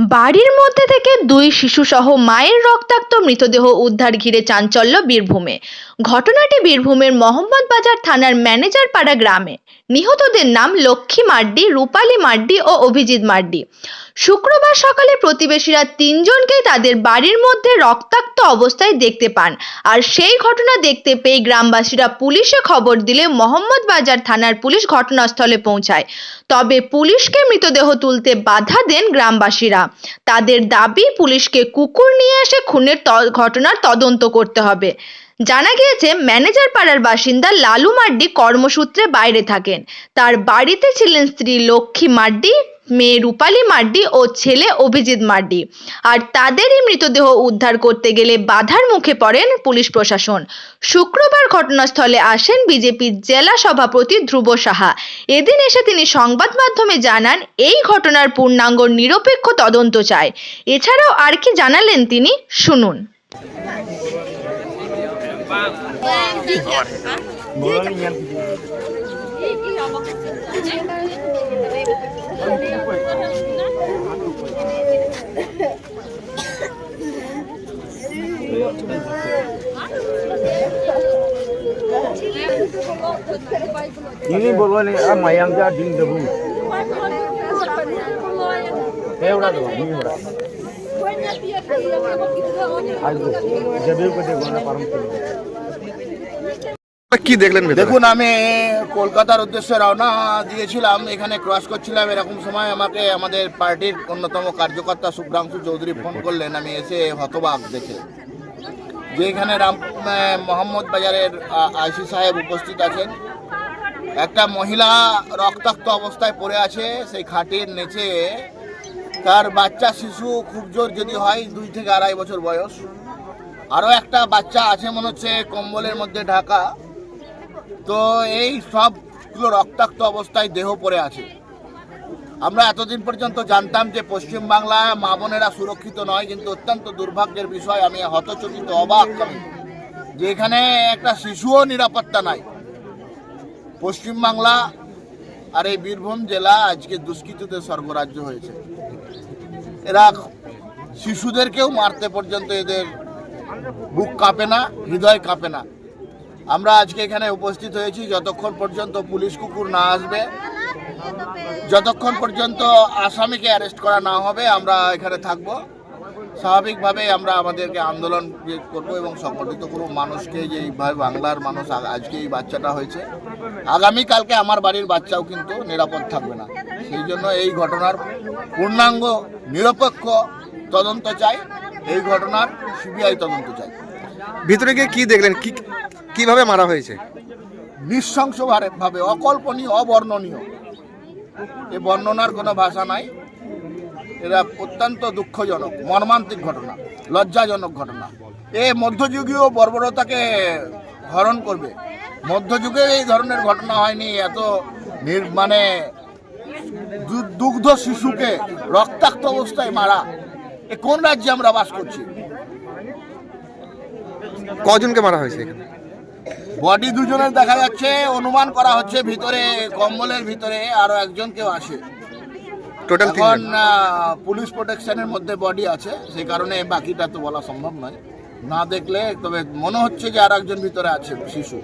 বাড়ির মধ্যে থেকে দুই শিশুসহ মায়ের রক্তাক্ত মৃতদেহ উদ্ধার ঘিরে চাঞ্চল্য বীরভূমে। ঘটনাটি বীরভূমের মোহাম্মদবাজার থানার ম্যানেজার পাড়া গ্রামে। নিহতদের নাম লক্ষ্মী মার্ডি রূপালী মার্ডি ও অভিজিৎ মার্ডি শুক্রবার সকালে প্রতিবেশীরা তিনজনকেই তাদের বাড়ির মধ্যে রক্তাক্ত অবস্থায় দেখতে পান। আর সেই ঘটনা দেখতে পেয়ে গ্রামবাসীরা পুলিশে খবর দিলে মোহাম্মদবাজার থানার পুলিশ ঘটনাস্থলে পৌঁছায়। তবে পুলিশকে মৃতদেহ তুলতে বাধা দেন গ্রামবাসীরা। তাদের দাবি, পুলিশকে কুকুর নিয়ে এসে খুনের ঘটনার তদন্ত করতে হবে। জানা গিয়েছে, ম্যানেজার পাড়ার বাসিন্দা লালু মার্ডি কর্মসূত্রে বাইরে থাকেন। তার বাড়িতে ছিলেন স্ত্রী লক্ষ্মী মার্ডি মেয়ে রূপালী মার্ডি ও ছেলে অভিজিৎ মার্ডি আর তাদেরই মৃতদেহ উদ্ধার করতে গেলে বাধার মুখে পড়েন পুলিশ প্রশাসন। শুক্রবার ঘটনাস্থলে আসেন বিজেপির জেলা সভাপতি ধ্রুব সাহা। এদিন এসে তিনি সংবাদ মাধ্যমে জানান, এই ঘটনার পূর্ণাঙ্গ নিরপেক্ষ তদন্ত চায় এছাড়াও আর কি জানালেন তিনি, শুনুন। Ini boleh ah mayang ja ding debu. Eh udah tuh ini udah. Ayo jadi ko de gona param কি দেখলেন? দেখুন আমি কলকাতার উদ্দেশ্যে রওনা দিয়েছিলাম এখানে ক্রস করছিলাম এরকম সময় আমাকে আমাদের পার্টির অন্যতম কার্যকর্তা শুভ্রাংশু চৌধুরী ফোন করলেন আমি এসে হতবাক দেখে যে এখানে রাম মোহাম্মদ বাজারের আইসি সাহেব উপস্থিত আছেন। একটা মহিলা রক্তাক্ত অবস্থায় পড়ে আছে, সেই খাটের নিচে। তার বাচ্চা শিশু খুব জোর যদি হয়, দুই থেকে আড়াই বছর বয়স। আরও একটা বাচ্চা আছে মনে হচ্ছে কম্বলের মধ্যে ঢাকা। তো এই সবগুলো রক্তাক্ত অবস্থায় দেহ পড়ে আছে। আমরা এতদিন পর্যন্ত জানতাম যে পশ্চিমবাংলায় মা বোনেরা সুরক্ষিত নয়, কিন্তু অত্যন্ত দুর্ভাগ্যের বিষয়, আমি হতচকিত, অবাক। আমি যে এখানে একটা শিশুও নিরাপত্তা নাই। পশ্চিমবাংলা আর এই বীরভূম জেলা আজকে দুষ্কৃতীদের সর্বরাজ্য হয়েছে। এরা শিশুদেরকেও মারতে পর্যন্ত এদের বুক কাঁপে না, হৃদয় কাঁপে না। আমরা আজকে এখানে উপস্থিত হয়েছি যতক্ষণ পর্যন্ত পুলিশ কুকুর না আসবে। যতক্ষণ পর্যন্ত আসামিকে অ্যারেস্ট করা না হবে, আমরা এখানে থাকব। স্বাভাবিকভাবে আমরা আমাদেরকে আন্দোলন করব এবং সংগঠিত করব। মানুষকে যে এইভাবে বাংলার মানুষ আজকে এই বাচ্চাটা হয়েছে আগামীকালকে আমার বাড়ির বাচ্চাও কিন্তু নিরাপদ থাকবে না। সেই জন্য এই ঘটনার পূর্ণাঙ্গ নিরপেক্ষ তদন্ত চাই। এই ঘটনার সিবিআই তদন্ত চাই। ভিতরে গিয়ে কি দেখলেন? কি কীভাবে মারা হয়েছে? নৃশংসভাবে অকল্পনীয় অবর্ণনীয়। এ বর্ণনার কোনো ভাষা নাই। এরা অত্যন্ত দুঃখজনক মর্মান্তিক ঘটনা লজ্জাজনক ঘটনা। এ মধ্যযুগীয় বর্বরতাকে হরণ করবে। মধ্যযুগে এই ধরনের ঘটনা হয়নি এত মানে দুগ্ধ শিশুকে রক্তাক্ত অবস্থায় মারা। এ কোন রাজ্যে আমরা বাস করছি? কজনকে মারা হয়েছে বডি দুজনের দেখা যাচ্ছে অনুমান করা হচ্ছে ভিতরে কম্বলের ভিতরে আরও একজন কেউ আছে। টোটাল এখন পুলিশ প্রোটেকশনের মধ্যে বডি আছে সেই কারণে বাকিটা তো বলা সম্ভব নয়। না দেখলে তবে মনে হচ্ছে যে আর একজন ভিতরে আছে শিশু।